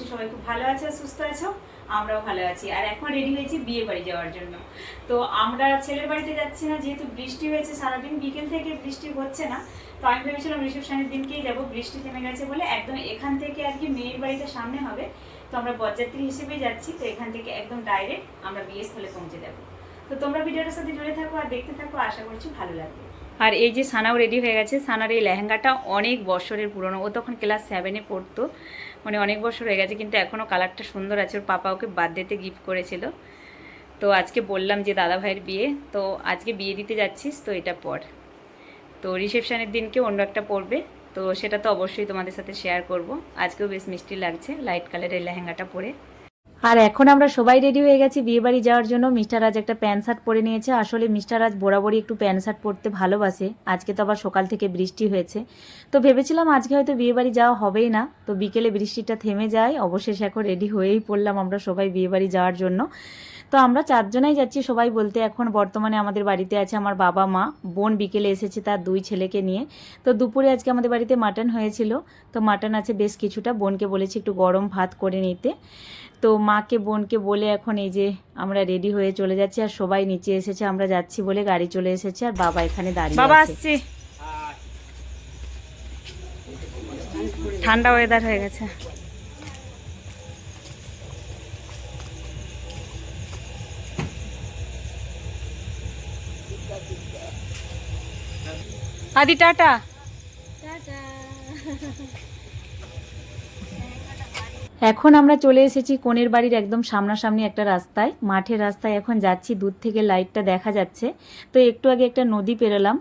করছি? সবাই খুব ভালো আছো, সুস্থ আছো? আমরাও ভালো আছি। আর এখন রেডি হয়েছি বিয়ে বাড়ি যাওয়ার জন্য। তো আমরা ছেলের বাড়িতে যাচ্ছি না, যেহেতু বৃষ্টি হয়েছে সারাদিন, বিকেল থেকে বৃষ্টি হচ্ছে না। তো আমি ভেবেছিলাম রিসেপশনের দিনকেই যাব, বৃষ্টি থেমে গেছে বলে একদম এখান থেকে আর কি মেয়ের বাড়িতে সামনে হবে। তো আমরা বরযাত্রী হিসেবেই যাচ্ছি, তো এখান থেকে একদম ডাইরেক্ট আমরা বিয়ে স্থলে পৌঁছে যাব। তো তোমরা ভিডিওটার সাথে জুড়ে থাকো আর দেখতে থাকো, আশা করছি ভালো লাগবে। আর এই যে সানাও রেডি হয়ে গেছে, সানার এই লেহেঙ্গাটা অনেক বছরের পুরনো। ও তখন ক্লাস সেভেনে পড়তো। মানে অনেক বছর হয়ে গেছে, কিন্তু এখনও কালারটা সুন্দর আছে। ওর পাপা ওকে বার্থডেতে গিফট করেছিল। তো আজকে বললাম যে দাদা ভাইয়ের বিয়ে, তো আজকে বিয়ে দিতে যাচ্ছিস, তো এটা পর। তো রিসেপশানের দিনকে অন্য একটা পড়বে তো সেটা তো অবশ্যই তোমাদের সাথে শেয়ার করব। আজকেও বেশ মিষ্টি লাগছে লাইট কালারের লেহেঙ্গাটা পরে। আর এখন আমরা সবাই রেডি হয়ে গেছি বিয়ে বাড়ি যাওয়ার জন্য। মিস্টার রাজ একটা প্যান্ট শার্ট পরে নিয়েছে। আসলে মিস্টার রাজ বরাবরই একটু প্যান্ট শার্ট পরতে ভালোবাসে। আজকে তো আবার সকাল থেকে বৃষ্টি হয়েছে। তো ভেবেছিলাম আজকে হয়তো বিয়ে বাড়ি যাওয়া হবেই না। তো বিকেলে বৃষ্টিটা থেমে যায়। অবশেষে এখন রেডি হয়েই পড়লাম আমরা সবাই বিয়ে বাড়ি যাওয়ার জন্য। তো আমরা চারজনাই যাচ্ছি সবাই বলতে এখন বর্তমানে আমাদের বাড়িতে আছে আমার বাবা মা। বোন বিকেলে এসেছে তার দুই ছেলেকে নিয়ে। তো দুপুরে আজকে আমাদের বাড়িতে মাটন হয়েছিল। তো মাটন আছে বেশ কিছুটা বোনকে বলেছি একটু গরম ভাত করে নিতে। তো মাকে বোনকে বলে এখন এই যে আমরা রেডি হয়ে চলে যাচ্ছি আর সবাই নিচে এসেছে আমরা যাচ্ছি বলে গাড়ি চলে এসেছে আর বাবা এখানে দাঁড়িয়ে বাবা আসছি। ঠান্ডা ওয়েদার হয়ে গেছে। আদি টাটা। এখন আমরা চলে এসেছি কোণের বাড়ির একদম সামনাসামনি একটা রাস্তায়। মাঠের রাস্তায় এখন যাচ্ছি দূর থেকে লাইটটা দেখা যাচ্ছে। তো একটু আগে একটা নদী পেরোলাম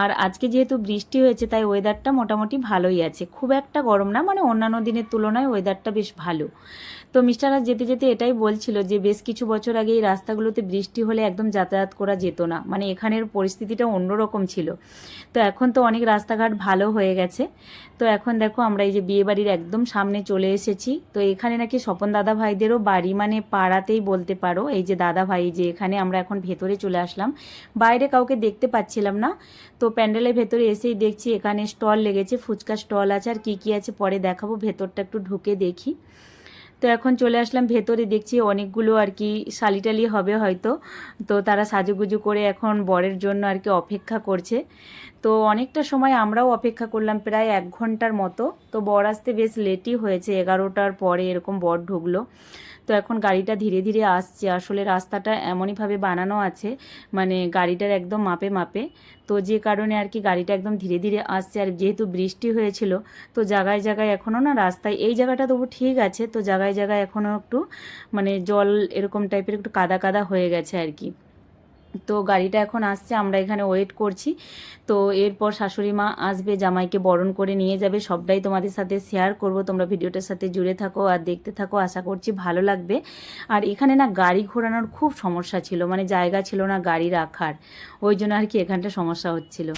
আর আজকে যেহেতু বৃষ্টি হয়েছে তাই ওয়েদারটা মোটামুটি ভালোই আছে। খুব একটা গরম না মানে অন্যান্য দিনের তুলনায় ওয়েদারটা বেশ ভালো। তো মিস্টাররা যেতে যেতে এটাই বলছিল যে বেশ কিছু বছর আগে এই রাস্তাগুলোতে বৃষ্টি হলে একদম যাতায়াত করা যেত না। মানে এখানের পরিস্থিতিটা অন্যরকম ছিল। তো এখন তো অনেক রাস্তাঘাট ভালো হয়ে গেছে। তো এখন দেখো আমরা এই যে বিয়ে বাড়ির একদম সামনে চলে এসেছি। তো এখানে নাকি স্বপন দাদা ভাইদেরও বাড়ি মানে পাড়াতেই বলতে পারো। এই যে দাদা ভাই যে এখানে আমরা এখন ভেতরে চলে আসলাম। বাইরে কাউকে দেখতে পাচ্ছিলাম না। তো প্যান্ডেলের ভেতরে এসেই দেখছি এখানে স্টল লেগেছে। ফুচকা স্টল আছে আর কী কী আছে পরে দেখাবো। ভেতরটা একটু ঢুকে দেখি। তো এখন চলে আসলাম ভেতরে, দেখছি অনেকগুলো আর কি শালিটালি হবে হয়তো। তো তারা সাজুগুজু করে এখন বরের জন্য আর কি অপেক্ষা করছে। তো অনেকটা সময় আমরাও অপেক্ষা করলাম প্রায় এক ঘণ্টার মতো। তো বর আসতে বেশ লেটই হয়েছে, এগারোটার পরে এরকম বর ঢুকলো। তো এখন গাড়িটা ধীরে ধীরে আসছে। আসলে রাস্তাটা এমনইভাবে বানানো আছে মানে গাড়িটার একদম মাপে মাপে। তো যে কারণে আর কি গাড়িটা একদম ধীরে ধীরে আসছে। আর যেহেতু বৃষ্টি হয়েছিল, তো জায়গায় জায়গায় এখনও না রাস্তায়, এই জায়গাটা তবু ঠিক আছে, তো জায়গায় জায়গায় এখনও একটু মানে জল এরকম টাইপের একটু কাদা কাদা হয়ে গেছে আর কি। তো গাড়িটা এখন আসছে, আমরা এখানে ওয়েট করছি। তো এরপর শাশুড়ি মা আসবে, জামাইকে বরণ করে নিয়ে যাবে। সবটাই তোমাদের সাথে শেয়ার করব। তোমরা ভিডিওটার সাথে জুড়ে থাকো আর দেখতে থাকো। আশা করছি ভালো লাগবে। আর এখানে না গাড়ি ঘোরানোর খুব সমস্যা ছিল। মানে জায়গা ছিল না গাড়ি রাখার। ওই জন্য আর কি এখানটা সমস্যা হচ্ছিল।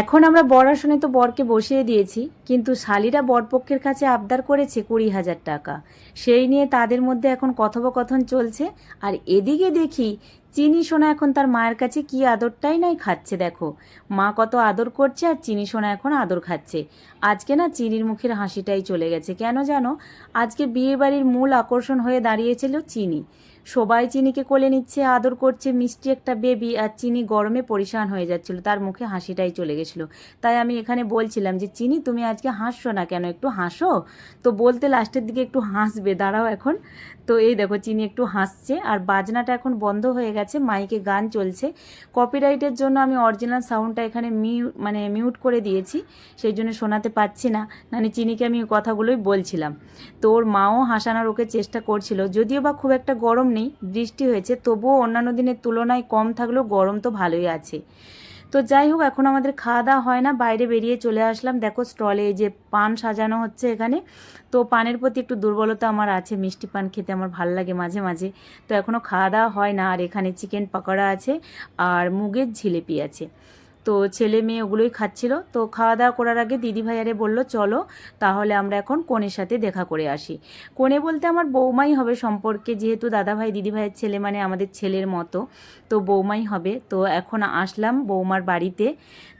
এখন আমরা বর আসনে তো বরকে বসিয়ে দিয়েছি, কিন্তু শালিরা বরপক্ষের কাছে আবদার করেছে কুড়ি হাজার টাকা। সেই নিয়ে তাদের মধ্যে এখন কথোপকথন চলছে, আর এদিকে দেখি চিনি সোনা এখন তার মায়ের কাছে কি আদরটাই নাই খাচ্ছে, দেখো। মা কত আদর করছে আর চিনি সোনা এখন আদর খাচ্ছে। আজকে না চিনির মুখের হাসিটাই চলে গেছে। কেন জানো? আজকে বিয়ে বাড়ির মূল আকর্ষণ হয়ে দাঁড়িয়েছিল চিনি। সবাই চিনিকে কোলে নিচ্ছে, আদর করছে, মিষ্টি একটা বেবি আর চিনি গরমে পরিশান হয়ে যাচ্ছিল। তার মুখে হাসিটাই চলে গেছিল। তাই আমি এখানে বলছিলাম যে, চিনি, তুমি আজকে হাসছো না কেন? একটু হাসো? তো বলতে লাস্টের দিকে একটু হাসবে, দাঁড়াও এখন। তো এই দেখো, চিনি একটু হাসছে, আর বাজনাটা এখন বন্ধ হয়ে গেছে, মাইকে গান চলছে। কপিরাইটের জন্য আমি অরিজিনাল সাউন্ডটা এখানে মিউ মানে মিউট করে দিয়েছি, সেই জন্য শোনাতে পাচ্ছি না মানে চিনিকে আমি কথাগুলোই বলছিলাম। তো ওর মাও হাসানোর ওকে চেষ্টা করছিল, যদিও বা খুব একটা গরম নেই, বৃষ্টি হয়েছে, তবুও অন্যান্য দিনের তুলনায় কম থাকলেও গরম তো ভালোই আছে। তো যাই হোক, এখন আমাদের খাওয়া দাওয়া হয় না, বাইরে বেরিয়ে চলে আসলাম। দেখো স্টলে যে পান সাজানো হচ্ছে এখানে। তো পানের প্রতি একটু দুর্বলতা আমার আছে, মিষ্টি পান খেতে আমার ভালো লাগে মাঝে মাঝে। তো এখনও খাওয়া দাওয়া হয় না, আর এখানে চিকেন পকোড়া আছে, আর মুগের ঝিলেপি আছে। তো ছেলে মেয়ে ওগুলোই খাচ্ছিল। তো খাওয়া দাওয়া করার আগে দিদি ভাইয়ারে বলল, চলো, তাহলে আমরা এখন কনের সাথে দেখা করে আসি। কনে বলতে আমার বৌমাই হবে সম্পর্কে, যেহেতু দাদা ভাই, দিদি ভাইয়ের ছেলে মানে আমাদের ছেলের মতো, তো বৌমাই হবে। তো এখন আসলাম বৌমার বাড়িতে।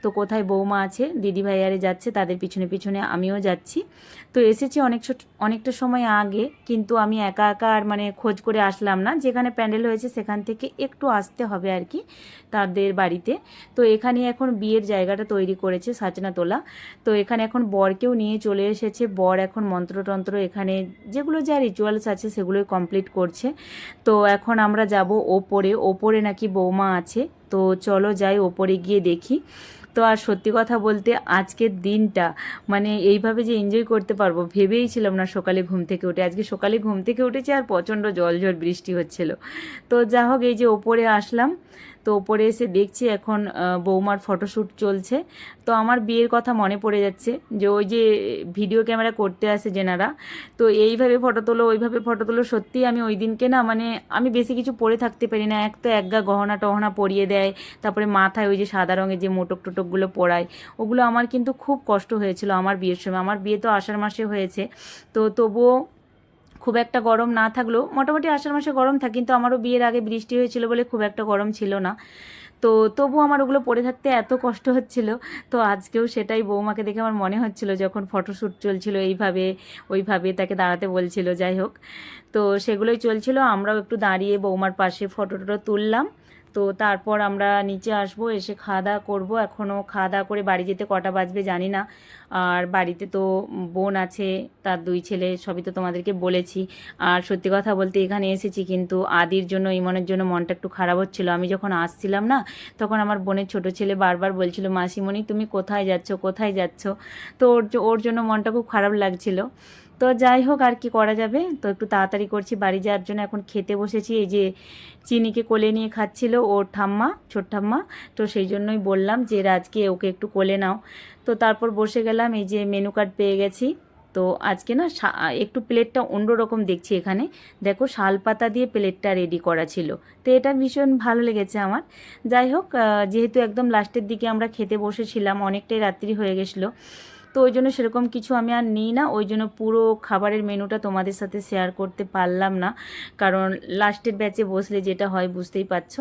তো কোথায় বৌমা আছে, দিদি ভাইয়ারে যাচ্ছে, তাদের পিছনে পিছনে আমিও যাচ্ছি। তো এসেছি অনেক অনেকটা সময় আগে, কিন্তু আমি একা একা আর মানে খোঁজ করে আসলাম না। যেখানে প্যান্ডেল হয়েছে, সেখান থেকে একটু আসতে হবে আর কি, তাদের বাড়িতে। তো এখানে এখন বিয়ের জায়গাটা তৈরি করেছে সাচনা তোলা। তো এখানে এখন বরকেও নিয়ে চলে এসেছে। বর এখন মন্ত্রতন্ত্র এখানে যেগুলো যা রিচুয়ালস আছে সেগুলোই কমপ্লিট করছে। তো এখন আমরা যাব ওপরে। ওপরে নাকি বৌমা আছে। তো চলো যাই ওপরে গিয়ে দেখি। তো আর সত্যি কথা বলতে আজকের দিনটা মানে এইভাবে যে এনজয় করতে পারব ভেবেই ছিলাম না সকালে ঘুম থেকে উঠে। আজকে সকালে ঘুম থেকে উঠেছে আর প্রচণ্ড জল ঝড় বৃষ্টি হচ্ছিল। তো যা হোক এই যে ওপরে আসলাম। তো ওপরে এসে দেখছি এখন বৌমার ফটোশ্যুট চলছে। তো আমার বিয়ের কথা মনে পড়ে যাচ্ছে যে ওই যে ভিডিও ক্যামেরা করতে আসে যেনারা তো এইভাবে ফটো তোলো, ওইভাবে ফটো তোলো সত্যি আমি ওই দিনকে না মানে আমি বেশি কিছু পরে থাকতে পারি না। এক তো একগা গহনা টহনা পরিয়ে দেয়, তারপরে মাথায় ওই যে সাদা রঙের যে মোটক টোটকগুলো পরায়, ওগুলো আমার কিন্তু খুব কষ্ট হয়েছিল আমার বিয়ের সময়। আমার বিয়ে তো আষাঢ় মাসে হয়েছে। তো তবুও খুব একটা গরম না থাকলেও মোটামুটি আষাঢ় মাসে গরম থাকে, কিন্তু আমারও বিয়ের আগে বৃষ্টি হয়েছিল বলে খুব একটা গরম ছিল না। তো তবু আমার ওগুলো পরে থাকতে এত কষ্ট হচ্ছিল, তো আজকেও সেটাই বৌমাকে দেখে আমার মনে হচ্ছিল যখন ফটোশ্যুট চলছিল এইভাবে, ওইভাবে তাকে দাঁড়াতে বলছিল, যাই হোক। তো সেগুলোই চলছিল, আমরাও একটু দাঁড়িয়ে বৌমার পাশে ফটোটা টটো তুললাম। তো তারপর আমরা নিচে আসব, এসে খাওয়া দাওয়া করব। এখনও খাওয়া দাওয়া করে বাড়ি যেতে কটা বাজবে জানি না। আর বাড়িতে তো বোন আছে, তার দুই ছেলে, সবই তো তোমাদেরকে বলেছি। আর সত্যি কথা বলতে এখানে এসেছি কিন্তু আদির জন্য, ইমনের জন্য মনটা একটু খারাপ হচ্ছিল। আমি যখন আসছিলাম না, তখন আমার বোনের ছোট ছেলে বারবার বলছিল, মাসিমণি, তুমি কোথায় যাচ্ছ? কোথায় যাচ্ছ? তো ওর ওর জন্য মনটা খুব খারাপ লাগছিল। তো যাই হোক, আর কি করা যাবে? তো একটু তাড়াতাড়ি করছি। বাড়ি যাওয়ার জন্য এখন খেতে বসেছি। এই যে চিনিকে কোলে নিয়ে খাচ্ছিল ওর ঠাম্মা, ছোট ঠাম্মা। তো সেই জন্যই বললাম যে আজকে ওকে একটু কোলে নাও। তো তারপর বসে গেলাম। এই যে মেনু কার্ড পেয়ে গেছি। তো আজকে না একটু প্লেটটা অন্যরকম দেখছি এখানে। দেখো, শাল পাতা দিয়ে প্লেটটা রেডি করা ছিল। তো এটা ভীষণ ভালো লেগেছে আমার। যাই হোক যেহেতু একদম লাস্টের দিকে আমরা খেতে বসেছিলাম, অনেকটাই রাত্রি হয়ে গেছিল। তো ওই জন্য সেরকম কিছু আমি আর নিই না। ওই জন্য পুরো খাবারের মেনুটা তোমাদের সাথে শেয়ার করতে পারলাম না। কারণ লাস্টের ব্যাচে বসলে যেটা হয় বুঝতেই পারছ।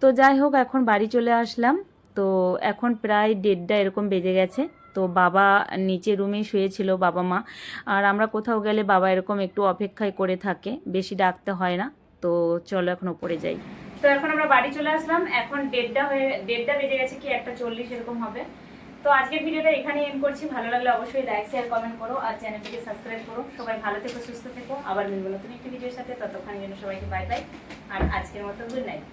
তো যাই হোক, এখন বাড়ি চলে আসলাম। তো এখন প্রায় দেড়টা এরকম বেজে গেছে। তো বাবা নিচে রুমেই শুয়েছিল, বাবা মা। আর আমরা কোথাও গেলে বাবা এরকম একটু অপেক্ষায় করে থাকে। বেশি ডাকতে হয় না। তো চলো এখন ওপরে যাই। তো এখন আমরা বাড়ি চলে আসলাম। এখন দেড়টা হয়ে, দেড়টা বেজে গেছে কি? একটা চল্লিশ এরকম হবে। তো আজকের ভিডিওটা এখানে এন্ড করছি। ভালো লাগলে অবশ্যই লাইক শেয়ার কমেন্ট করো আর চ্যানেলটিকে সাবস্ক্রাইব করো। সবাই ভালো থেকো, সুস্থ থেকো। আবার মিলবো নতুন একটি ভিডিওর সাথে। ততক্ষণের জন্য সবাইকে বাই বাই আর আজকের মতো গুড নাইট